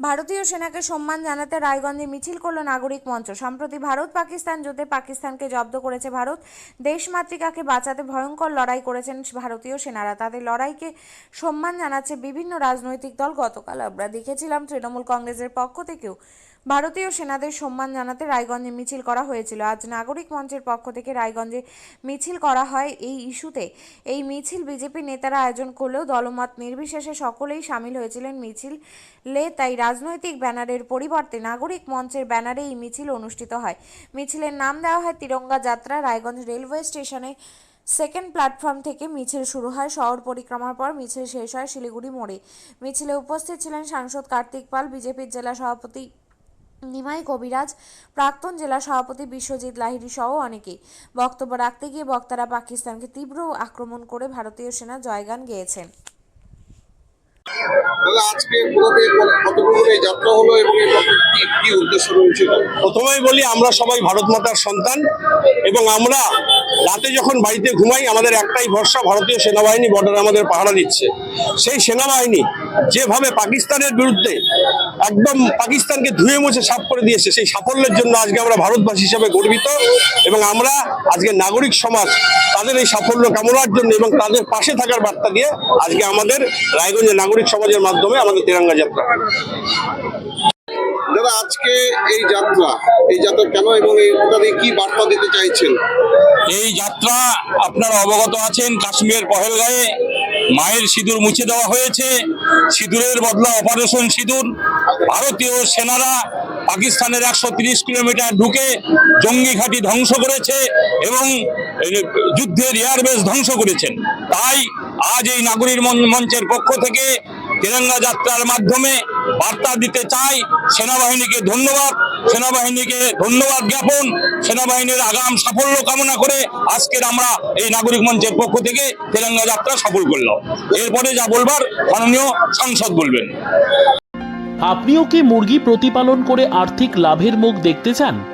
ভারতীয় সেনাকে সম্মান জানাতে রায়গঞ্জে মিছিল করল নাগরিক মঞ্চ। সম্প্রতি ভারত পাকিস্তান যুদ্ধে পাকিস্তানকে জব্দ করেছে ভারত। দেশমাতৃকাকে বাঁচাতে ভয়ঙ্কর লড়াই করেছেন ভারতীয় সেনারা। তাদের লড়াইকে সম্মান জানাচ্ছে বিভিন্ন রাজনৈতিক দল। গতকাল আমরা দেখেছিলাম তৃণমূল কংগ্রেসের পক্ষ থেকেও ভারতীয় সেনাদের সম্মান জানাতে রায়গঞ্জে মিছিল করা হয়েছিল। আজ নাগরিক মঞ্চের পক্ষ থেকে রায়গঞ্জে মিছিল করা হয় এই ইস্যুতে। এই মিছিল বিজেপি নেতারা আয়োজন করলেও দলমত নির্বিশেষে সকলেই সামিল হয়েছিলেন মিছিল। লে তাই রাজনৈতিক ব্যানারের পরিবর্তে নাগরিক মঞ্চের ব্যানারে এই মিছিল অনুষ্ঠিত হয়। মিছিলের নাম দেওয়া হয় তিরঙ্গা যাত্রা। রায়গঞ্জ রেলওয়ে স্টেশনে সেকেন্ড প্ল্যাটফর্ম থেকে মিছিল শুরু হয়। শহর পরিক্রমার পর মিছিল শেষ হয় শিলিগুড়ি মোড়ে। মিছিলে উপস্থিত ছিলেন সাংসদ কার্তিক পাল, বিজেপির জেলা সভাপতি নিমাই কবিরাজ প্রাক্তন জেলা সভাপতি বিশ্বজিৎ লাহিড়ী সহ অনেকেই। বক্তব্য রাখতে গিয়ে বক্তারা পাকিস্তানকে তীব্র আক্রমণ করে ভারতীয় সেনা জয়গান গেয়েছেন। প্রথমেই বলি আমরা সবাই ভারত মাতার সন্তান এবং আমরা রাতে যখন বাড়িতে ঘুমাই, আমাদের একটাই ভরসা, ভারতীয় সেনাবাহিনী বর্ডারে আমাদের পাহারা দিচ্ছে। সেই সেনাবাহিনী যেভাবে পাকিস্তানের বিরুদ্ধে একদম পাকিস্তানকে ধুয়ে মুছে সাফ করে দিয়েছে, সেই সাফল্যের জন্য আজকে আমরা ভারতবাসী হিসাবে গর্বিত এবং আমরা আজকে নাগরিক সমাজ তাদের এই সাফল্য কামনার জন্য এবং তাদের পাশে থাকার বার্তা দিয়ে আজকে আমাদের রায়গঞ্জের নাগরিক সমাজের মাধ্যমে আমাদের তিরঙ্গা যাত্রা। দাদা, আজকে এই যাত্রা এই যাত্রা কেন এবং এই কি বার্তা দিতে চাইছেন? এই যাত্রা আপনারা অবগত আছেন, কাশ্মীরের পহেলগাঁয়ে মায়ের সিঁদুর মুছে দেওয়া হয়েছে। সিঁদুরের বদলা অপারেশন সিঁদুর। ভারতীয় সেনারা পাকিস্তানের একশো কিলোমিটার ঢুকে জঙ্গি ঘাঁটি ধ্বংস করেছে এবং যুদ্ধের এয়ারবেস ধ্বংস করেছেন। তাই আজ এই নাগরিক মঞ্চের পক্ষ থেকে তিরঙ্গা যাত্রার মাধ্যমে বার্তা দিতে চাই। সেনাবাহিনীকে ধন্যবাদ। সেনাবাহিনীকে ধন্যবাদ জ্ঞাপন। সেনাবাহিনীর আগাম সাফল্য কামনা করে আজকের আমরা এই নাগরিক মঞ্চের পক্ষ থেকে তেলেঙ্গা যাত্রা সফল করলাম। এরপরে যা বলবার, মাননীয় সাংসদ বলবেন। আপনিও কি মুরগি প্রতিপালন করে আর্থিক লাভের মুখ দেখতে চান?